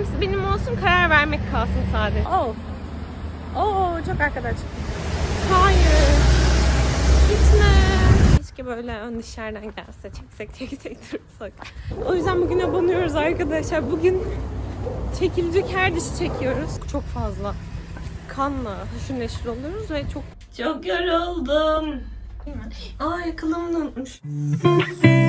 hepsi benim olsun karar vermek kalsın sadece. Oh. Oo çok arkadaş. Hayır. Gitme. Keşke böyle ön dışarıdan gelse. Çeksek çeksek durursak. O yüzden bugün abanıyoruz arkadaşlar. Bugün çekilecek her dişi çekiyoruz. Çok fazla kanla haşır neşir oluyoruz ve çok... Çok yoruldum. Aa yakalımı da unutmuş.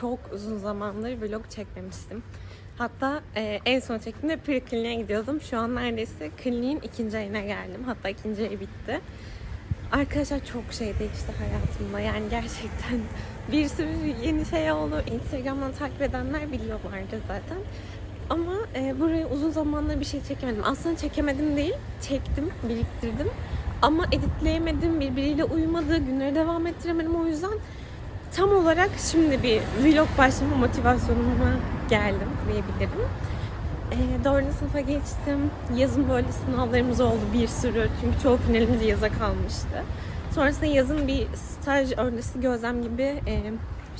Çok uzun zamandır vlog çekmemiştim. Hatta e, en son çektiğimde pre gidiyordum. Şu an neredeyse kliniğin ikinci ayına geldim. Hatta ikinci ayı bitti. Arkadaşlar çok şey değişti hayatımda. Yani gerçekten bir sürü yeni şey oldu. Instagram'dan takip edenler biliyorlardı zaten. Ama e, buraya uzun zamandır bir şey çekemedim. Aslında çekemedim değil, çektim, biriktirdim. Ama editleyemedim, birbiriyle uyumadı, günleri devam ettiremedim. O yüzden tam olarak şimdi bir vlog başlama motivasyonuma geldim diyebilirim. E, dördüncü sınıfa geçtim. Yazın böyle sınavlarımız oldu bir sürü. Çünkü çoğu finalimiz yaza kalmıştı. Sonrasında yazın bir staj öncesi gözlem gibi e,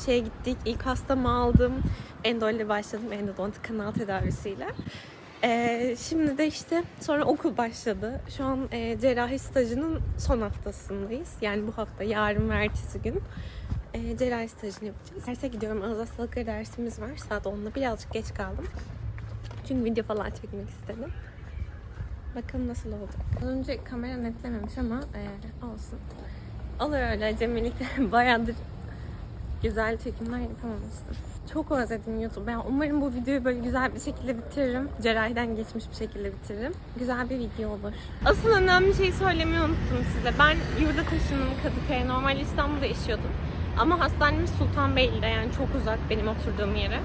şeye gittik. İlk hastamı aldım. Endo ile başladım. Endodontik kanal tedavisiyle. Ee, şimdi de işte sonra okul başladı. Şu an e, cerrahi stajının son haftasındayız. Yani bu hafta yarın ve ertesi gün e, cerrahi stajını yapacağız. Derse gidiyorum. Ağız hastalıkları dersimiz var. Saat 10'da birazcık geç kaldım. Çünkü video falan çekmek istedim. Bakalım nasıl olacak. Az önce kamera netlememiş ama e, olsun. Olur öyle acemilik. Bayağıdır güzel çekimler yapamamıştım. Çok özledim YouTube. Ben umarım bu videoyu böyle güzel bir şekilde bitiririm. Cerrahiden geçmiş bir şekilde bitiririm. Güzel bir video olur. Asıl önemli şeyi söylemeyi unuttum size. Ben yurda taşındım Kadıköy'e. Normalde İstanbul'da yaşıyordum. Ama hastanemiz Sultanbeyli'de yani çok uzak benim oturduğum yere.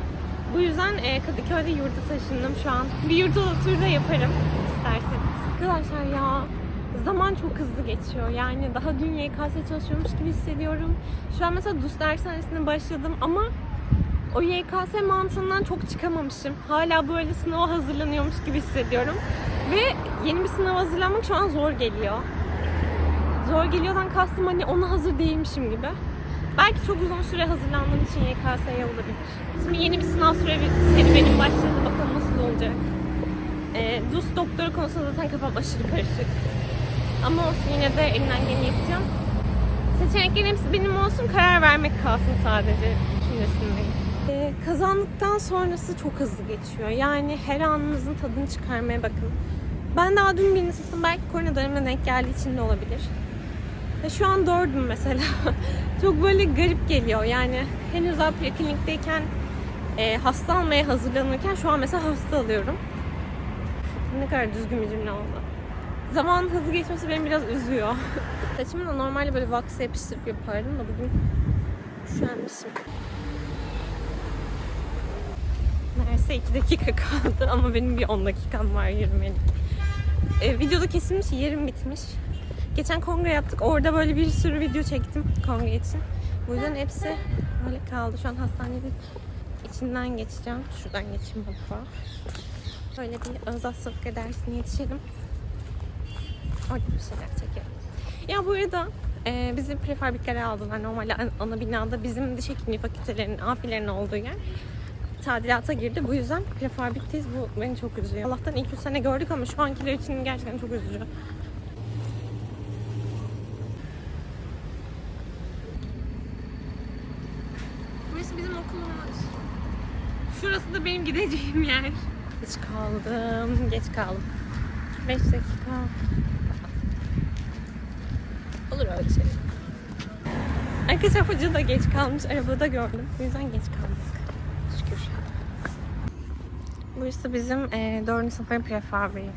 Bu yüzden e, Kadıköy'de yurda taşındım şu an. Bir yurda otur da yaparım isterseniz. Arkadaşlar ya zaman çok hızlı geçiyor. Yani daha dün YKS çalışıyormuş gibi hissediyorum. Şu an mesela DUS dershanesine başladım ama o YKS mantığından çok çıkamamışım. Hala böyle sınava hazırlanıyormuş gibi hissediyorum. Ve yeni bir sınav hazırlanmak şu an zor geliyor. Zor geliyordan kastım hani ona hazır değilmişim gibi. Belki çok uzun süre hazırlandığım için YKS'ye olabilir. Şimdi yeni bir sınav süre serüvenim başladı. Bakalım nasıl olacak. E, DUS doktoru konusunda zaten kafam aşırı karışık. Ama olsun yine de elimden geleni yapacağım. Seçeneklerin hepsi benim olsun, karar vermek kalsın sadece düşüncesindeyim. Ee, kazandıktan sonrası çok hızlı geçiyor. Yani her anınızın tadını çıkarmaya bakın. Ben daha dün birinci. Belki korona dönemine denk geldiği için de olabilir. Ve şu an dördüm mesela. çok böyle garip geliyor. Yani henüz daha preklinikteyken e, hasta almaya hazırlanırken şu an mesela hasta alıyorum. Ne kadar düzgün bir cümle oldu. Zaman hızlı geçmesi beni biraz üzüyor. Saçımı da normalde böyle wax yapıştırıp yapardım da bugün üşenmişim. Neredeyse 2 dakika kaldı ama benim bir 10 dakikam var yürümelik. Ee, videoda kesilmiş, yerim bitmiş. Geçen kongre yaptık. Orada böyle bir sürü video çektim kongre için. Bu yüzden hepsi böyle kaldı. Şu an hastanenin içinden geçeceğim. Şuradan geçeyim hatta. Böyle bir öz hastalıkları dersine yetişelim. Orada bir şeyler çekelim. Ya bu arada e, bizi prefabriklere aldılar. Normalde an- ana binada bizim diş hekimliği fakültelerinin, afilerin olduğu yer tadilata girdi. Bu yüzden prefabrikteyiz. Bu beni çok üzüyor. Allah'tan ilk üç sene gördük ama şu ankiler için gerçekten çok üzücü. Burası bizim okulumuz. Şurası da benim gideceğim yer. Geç kaldım, geç kaldım. 5 dakika. Olur öyle şey. Arkadaşlar hoca da geç kalmış. Arabada gördüm. Bu yüzden geç kaldık. Şükür. Burası bizim e, 4. sınıfın prefabri.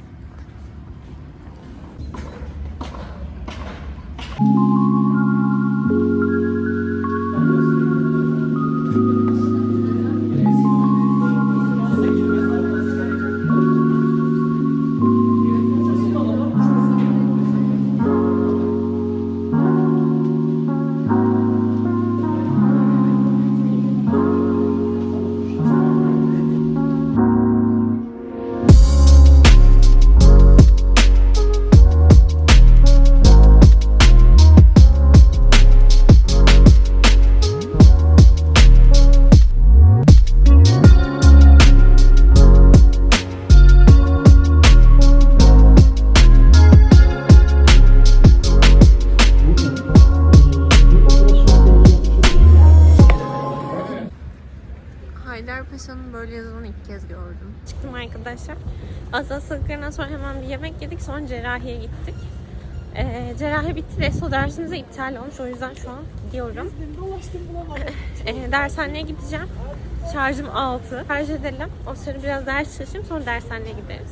Sonra cerrahiye gittik. Ee, cerrahi bitti. Resto dersimiz de iptal olmuş. O yüzden şu an gidiyorum. Ee, dershaneye gideceğim. Şarjım 6. Şarj edelim. O sırada biraz ders çalışayım. Sonra dershaneye gideriz.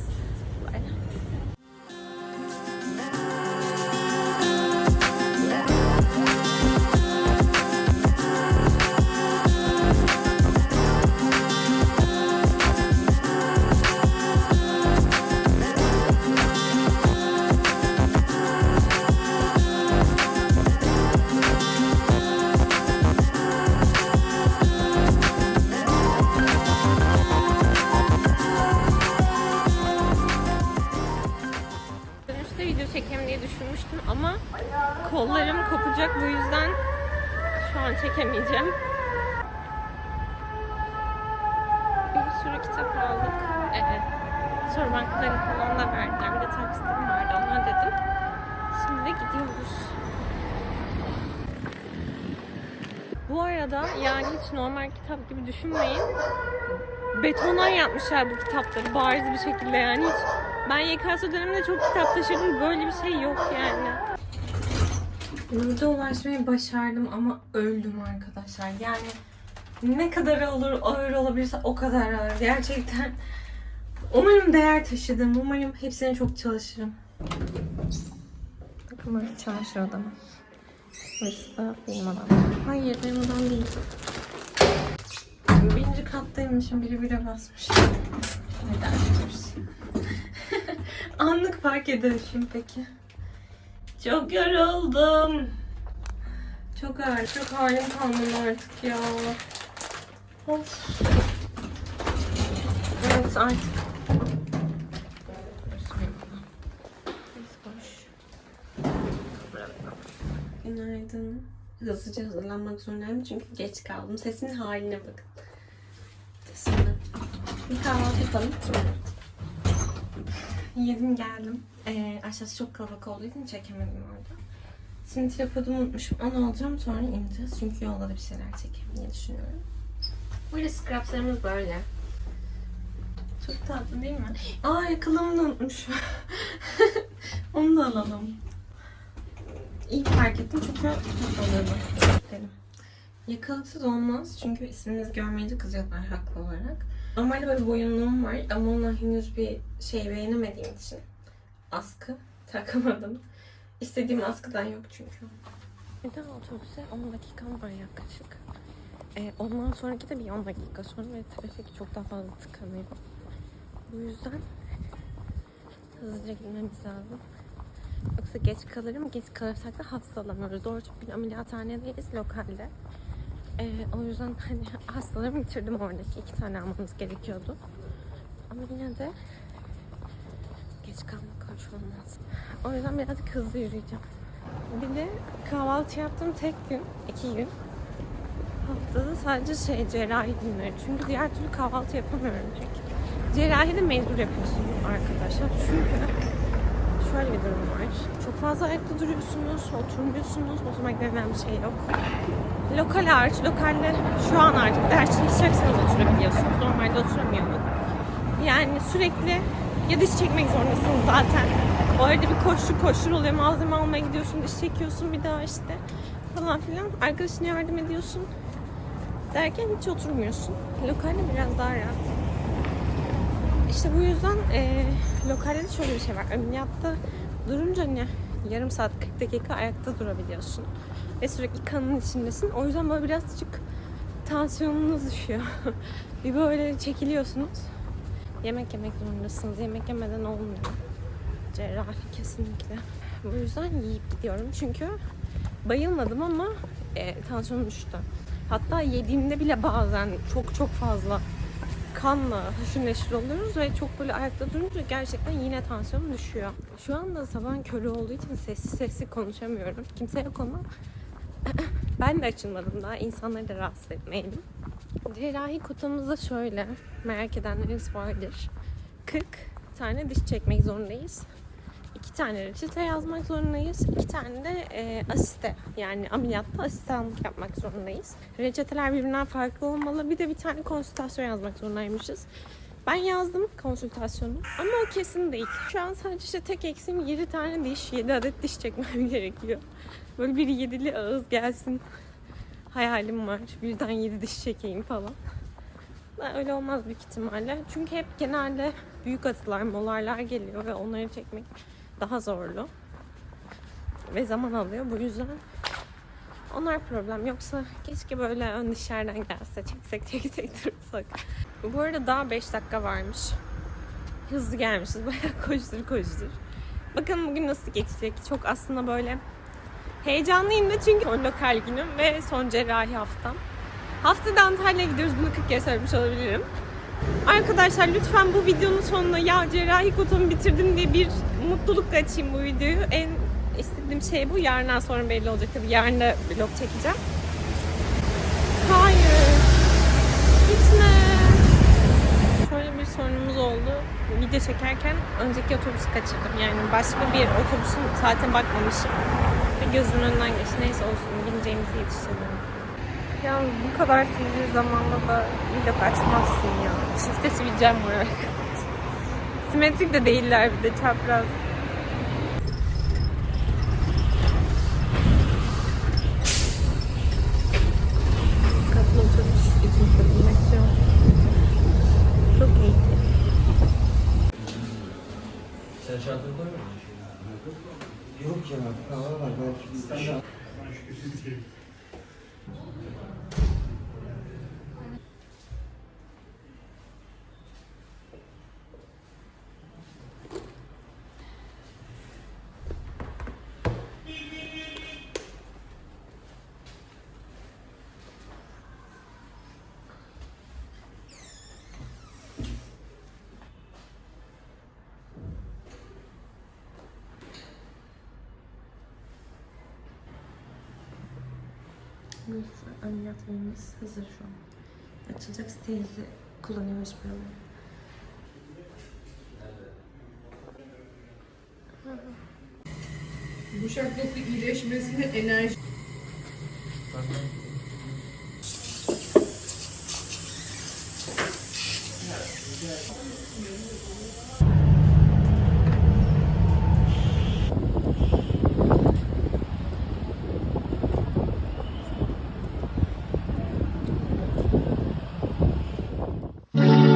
Arada yani hiç normal kitap gibi düşünmeyin. Betondan yapmışlar bu kitapları bariz bir şekilde yani hiç ben YKS döneminde çok kitap taşıdım böyle bir şey yok yani. Burada ulaşmayı başardım ama öldüm arkadaşlar yani ne kadar olur ağır olabilirse o kadar ağır gerçekten. Umarım değer taşıdım umarım hepsine çok çalışırım. Bakın burası çamaşır odamı. Burası da benim odam. Hayır benim odam değil. Birinci kattaymışım. Biri bire basmış. Neden diyoruz? Anlık fark ederim peki. Çok yoruldum. Çok ağır. Çok halim kalmadı artık ya. Of. Evet artık. Günaydın. Hızlıca hazırlanmak zorundayım çünkü geç kaldım. Sesimin haline bakın. Şimdi bir kahvaltı yapalım. Yedim geldim. Ee, aşağısı çok kalabalık olduğu için çekemedim orada. Şimdi tripodumu unutmuşum. Onu alacağım sonra ineceğiz. Çünkü yolda da bir şeyler çekeyim diye düşünüyorum. Böyle scrapslarımız böyle. Çok tatlı değil mi? Aa yakalımı da unutmuşum. Onu da alalım. İyi fark ettim çünkü. Dedim. Yakalıksız olmaz çünkü isminizi görmeyince kızıyorlar haklı olarak. Normalde böyle boyunluğum var ama ona henüz bir şey beğenemediğim için askı takamadım. İstediğim askıdan yok çünkü. Neden otobüse 10 dakikam var yaklaşık. Ee, ondan sonraki de bir 10 dakika sonra ve trafik çok daha fazla tıkanıyor. Bu yüzden hızlıca gitmemiz lazım. Yoksa geç kalırım. Geç kalırsak da hastalanırız. Doğru bir ameliyathanedeyiz lokalde. Ee, o yüzden hani hastalarımı bitirdim oradaki. iki tane almamız gerekiyordu. Ama yine de geç kalmak hoş olmaz. O yüzden birazcık hızlı yürüyeceğim. Bir de kahvaltı yaptığım tek gün, iki gün. Haftada sadece şey cerrahi günleri. Çünkü diğer türlü kahvaltı yapamıyorum pek. Cerrahi de mecbur yapıyorsun arkadaşlar. Çünkü şöyle bir durum var. Çok fazla ayakta duruyorsunuz, oturmuyorsunuz. Oturmak denilen bir şey yok. Lokal hariç, lokalde şu an artık ders çalışacaksanız oturabiliyorsunuz. Normalde oturamıyorduk. Yani sürekli ya diş çekmek zorundasın zaten. O arada bir koştur koştur oluyor. Malzeme almaya gidiyorsun, diş çekiyorsun bir daha işte falan filan. Arkadaşına yardım ediyorsun. Derken hiç oturmuyorsun. Lokalde biraz daha rahat. İşte bu yüzden e, lokalde de şöyle bir şey var. Ameliyatta durunca ne yarım saat 40 dakika ayakta durabiliyorsun. Ve sürekli kanın içindesin. O yüzden böyle birazcık tansiyonunuz düşüyor. bir böyle çekiliyorsunuz. Yemek yemek zorundasınız. Yemek yemeden olmuyor. Cerrahi kesinlikle. Bu yüzden yiyip gidiyorum. Çünkü bayılmadım ama e, tansiyonum düştü. Hatta yediğimde bile bazen çok çok fazla kanla haşır neşir oluyoruz ve çok böyle ayakta durunca gerçekten yine tansiyonum düşüyor. Şu anda sabahın körü olduğu için sessiz sessiz konuşamıyorum. Kimse yok ama ben de açılmadım daha. İnsanları da rahatsız etmeyelim. Cerrahi kutumuzda şöyle merak edenleriniz vardır. 40 tane diş çekmek zorundayız. İki tane reçete yazmak zorundayız. İki tane de e, asiste yani ameliyatta asistanlık yapmak zorundayız. Reçeteler birbirinden farklı olmalı. Bir de bir tane konsültasyon yazmak zorundaymışız. Ben yazdım konsültasyonu ama o kesin değil. Şu an sadece işte tek eksiğim 7 tane diş, 7 adet diş çekmem gerekiyor. Böyle bir yedili ağız gelsin hayalim var. Birden 7 diş çekeyim falan. Öyle olmaz büyük ihtimalle. Çünkü hep genelde büyük atılar, molarlar geliyor ve onları çekmek daha zorlu. Ve zaman alıyor. Bu yüzden onlar problem. Yoksa keşke böyle ön dişlerden gelse. Çeksek çeksek dursak. Bu arada daha 5 dakika varmış. Hızlı gelmişiz. Bayağı koştur koştur. Bakalım bugün nasıl geçecek. Çok aslında böyle heyecanlıyım da çünkü son lokal günüm ve son cerrahi haftam. Haftada Antalya'ya gidiyoruz. Bunu 40 kere söylemiş olabilirim. Arkadaşlar lütfen bu videonun sonuna ya cerrahi kotamı bitirdim diye bir mutlulukla açayım bu videoyu. En istediğim şey bu. Yarından sonra belli olacak tabii. Yarın da vlog çekeceğim. Hayır. Gitme. Şöyle bir sorunumuz oldu. Video çekerken önceki otobüsü kaçırdım. Yani başka bir otobüsün saatine bakmamışım. Ve gözümün önünden geçti. Neyse olsun. Bineceğimizi yetiştirdim. Ya bu kadar sivri zamanda da vlog açmazsın ya. Çifte sivilcem var. Simetrik de değiller bir de çapraz. Katlı otobüs ikinci katı metro. Çok iyiydi. Sen çantanı koymuyor musun? Yok ya, hava var belki bir şans. Neyse ameliyat hazır şu an. Açılacak sterilize kullanıyoruz buraları. Yumuşak doku iyileşmesine enerji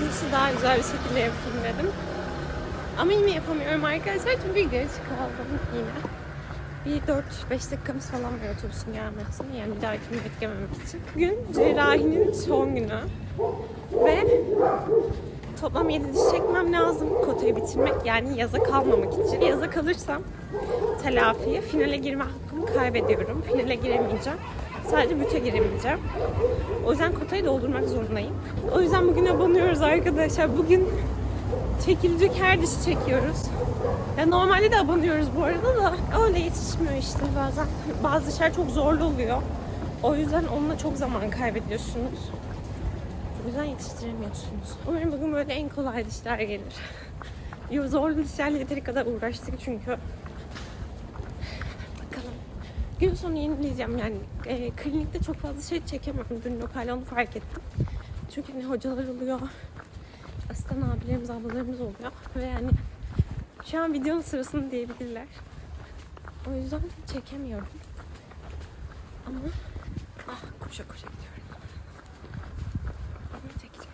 Açılışı daha güzel bir şekilde yapayım dedim. Ama yine yapamıyorum arkadaşlar çünkü geç kaldım yine. Bir 4-5 dakikamız falan var otobüsün gelmesine. Yani bir dahakini beklememek için. Bugün cerrahinin son günü. Ve toplam 7 diş çekmem lazım kotayı bitirmek. Yani yaza kalmamak için. Yaza kalırsam telafiye finale girme hakkımı kaybediyorum. Finale giremeyeceğim. Sadece büte giremeyeceğim. O yüzden kotayı doldurmak zorundayım. O yüzden bugün abanıyoruz arkadaşlar. Bugün çekilecek her dişi çekiyoruz. Ya normalde de abanıyoruz bu arada da öyle yetişmiyor işte bazen. Bazı işler çok zorlu oluyor. O yüzden onunla çok zaman kaybediyorsunuz. O yüzden yetiştiremiyorsunuz. Umarım bugün böyle en kolay dişler gelir. Zorlu dişlerle yeteri kadar uğraştık çünkü. Gün sonu yenileyeceğim yani. E, klinikte çok fazla şey çekemem. Dün lokalde onu fark ettim. Çünkü ne hocalar oluyor, asistan abilerimiz, ablalarımız oluyor. Ve yani şu an videonun sırasını diyebilirler. O yüzden çekemiyorum. Ama ah koşa koşa gidiyorum. Çekeceğim.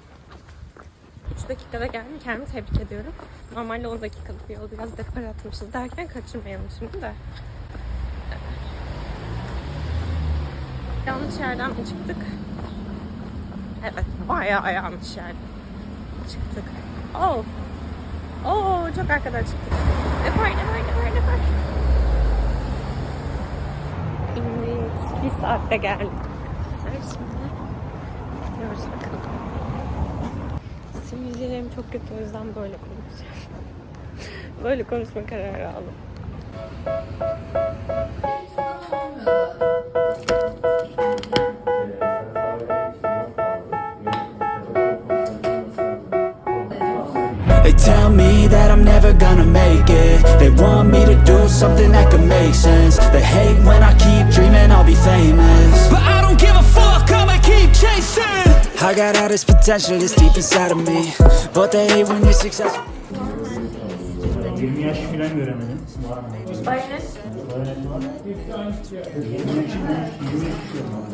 3 dakikada geldim. Kendimi tebrik ediyorum. Normalde 10 dakikalık bir yol biraz depar atmışız derken kaçırmayalım şimdi de. Mi çıktık? Evet, bayağı yanlış yerden çıktık. Oh, Oo çok arkadan çıktık. Depar depar depar depar. İndik. Bir saatte geldik. Şimdi gidiyoruz bakalım. Sivilcelerim çok kötü o yüzden böyle konuşacağım. böyle konuşma kararı aldım. They want me to do something that could make sense They hate when I keep dreaming I'll be famous But I don't give a fuck, I'ma keep chasing I got all this potential that's deep inside of me But they hate when you're successful 20 yaş falan göremedim. Var mı? Bayanet. Bayanet var. 20 için 20 istiyorum.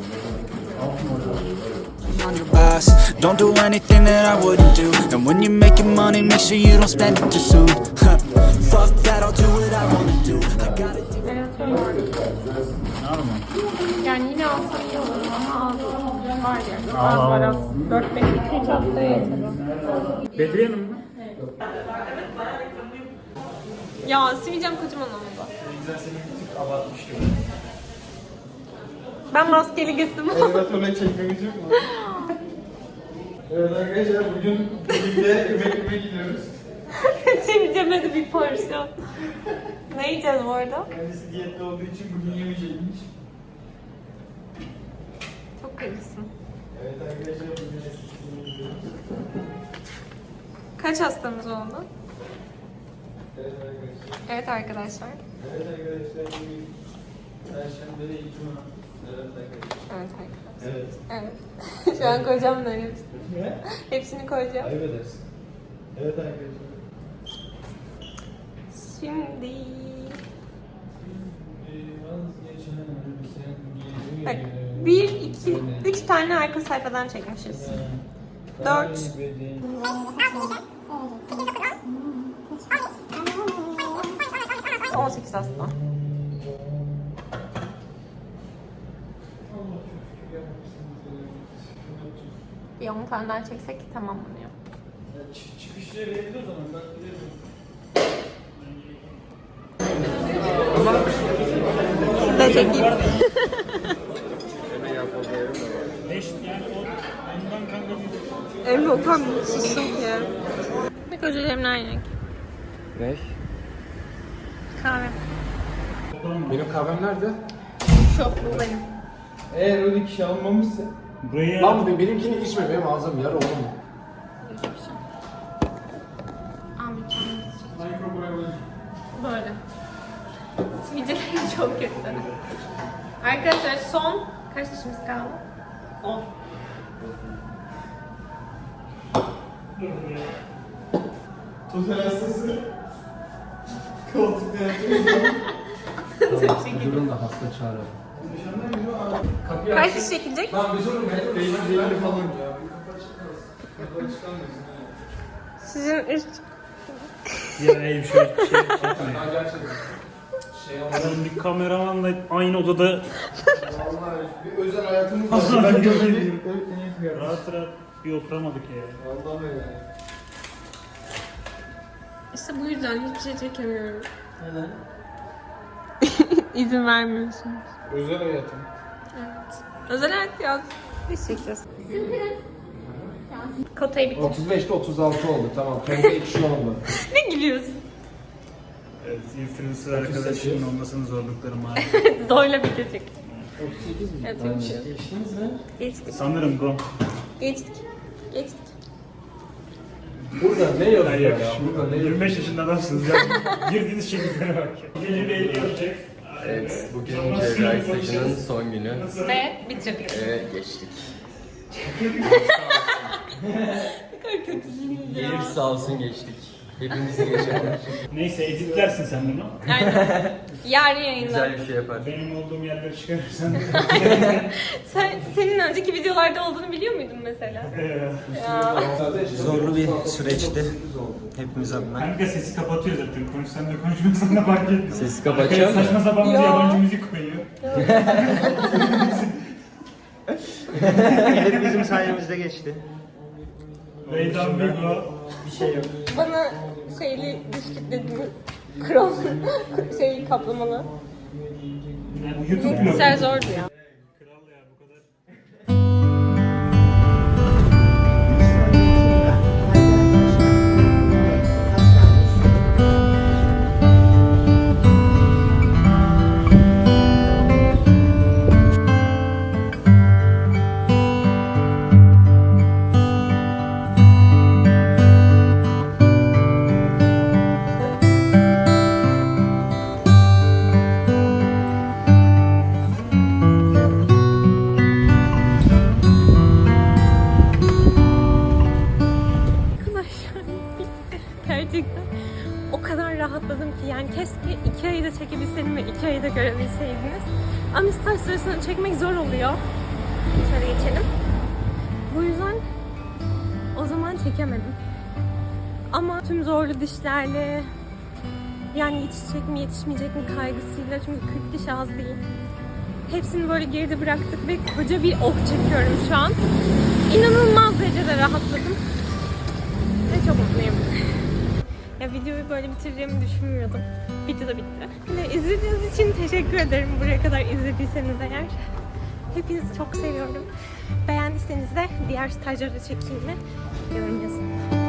On your boss Don't do anything that I wouldn't do And when you're making money, make sure you don't spend it too soon Fuck that, I'll do what I wanna do I got it Ne arama? Yani yine alsam iyi olur ama aldım. Var ya. Az var az. 4-5 3 haftaya yeter. Bedriye Hanım mı? Ya sivilcem kocaman oldu. Ben maskeli gittim. Evet öyle çekmemiz yok mu? evet arkadaşlar bugün birlikte yemek yemeye gidiyoruz. De bir porsiyon. ne yiyeceğiz bu arada? Kendisi diyette olduğu için bugün yemeyecekmiş. Çok karışsın. Evet arkadaşlar bugün estetik gidiyoruz. Kaç hastamız oldu? Evet arkadaşlar. Evet arkadaşlar. Evet arkadaşlar Perşembe ve Cuma. Evet arkadaşlar. Evet. Evet. Şu an koyacağım bunların hepsini. Ne? Hepsini koyacağım. Ayıp edersin. Evet arkadaşlar. Şimdi... Bak, bir, iki, üç tane arka sayfadan çekmişiz. Dört. 18 hasta. Bir 10 tane daha çeksek tamamlanıyor. Çıkışları evde o zaman ben giderim. Şurada çekeyim. 5 yani o ondan kanka bir Emre o tam sustum ki. Ne aynı renk. Ne? Kahve. Benim kahvem nerede? Şu, bu benim. Eğer 12 kişi almamışsa. Buraya Lan be- benimkini içme benim ağzım yar oğlum. Abi kendisi. Böyle. Sivilcelerim çok kötü. Arkadaşlar son kaç dişimiz kaldı? 10. Total hastası. Koltukta yatıyor. Durun da hasta çağırıyor. Kaç kişi çekilecek? Lan biz hep belli belli falan ya. Sizin üst... Ya ey bir şey, şey gerçekten. Şey bir kameramanla aynı odada Vallahi bir özel hayatımız var. Ben görmedim. görmedim. rahat rahat bir oturamadık ya. Vallahi öyle. İşte bu yüzden hiçbir şey çekemiyorum. Neden? İzin vermiyorsunuz. Özel hayatım. Özel hayat yaz. Biz çekeceğiz. Kotayı bitir. 35'te 36 oldu tamam. Kendi ekşi oldu. Ne gülüyorsun? Evet, influencer arkadaşımın olmasının zorlukları malum. Zorla bitecek. 38 mi? Evet, geçiyor. Geçtiniz mi? Geçtik. Sanırım bu. Geçtik. Geçtik. Burada ne yazıyor ya? Burada ne yazıyor? 25 yaşında adamsınız ya. Girdiğiniz şekillere bak. Belli olacak. Evet, bugün cerrahi saçının son günü. Ve bitirdik. Ve geçtik. Ne kadar kötüsünüz Gelir sağ olsun geçtik. Hepimizi geçelim. Neyse editlersin sen bunu. Aynen. Yarın yayınlar. Güzel bir şey yapar. Benim olduğum yerleri çıkarırsan. Sen, senin önceki videolarda olduğunu biliyor muydun mesela? Ya. Zorlu bir süreçti hepimiz adına. Kanka sesi kapatıyor zaten. Konuşsan da konuşmasan da fark etmiyor. Sesi kapatacak Arkaya Saçma sapan bir Ya. yabancı müzik koyuyor. Hep bizim sayemizde geçti. Leydan Bigo. Bir şey yok. Bana şeyli bisküvitlediniz. Krom şey kaplamalı. Bu YouTube vlogu. Güzel zordu ya. Ki yani keşke iki ayı da çekebilseydim ve iki ayı da görebilseydiniz. Ama staj sırasında çekmek zor oluyor. Şöyle geçelim. Bu yüzden o zaman çekemedim. Ama tüm zorlu dişlerle yani yetişecek mi yetişmeyecek mi kaygısıyla çünkü 40 diş az değil. Hepsini böyle geride bıraktık ve koca bir oh çekiyorum şu an. İnanılmaz derecede rahatladım. Ve çok mutluyum. Videoyu böyle bitireceğimi düşünmüyordum. Video da bitti. Ve izlediğiniz için teşekkür ederim buraya kadar izlediyseniz eğer. Hepinizi çok seviyorum. Beğendiyseniz de diğer stajları çekeyim mi? Yorum yazın.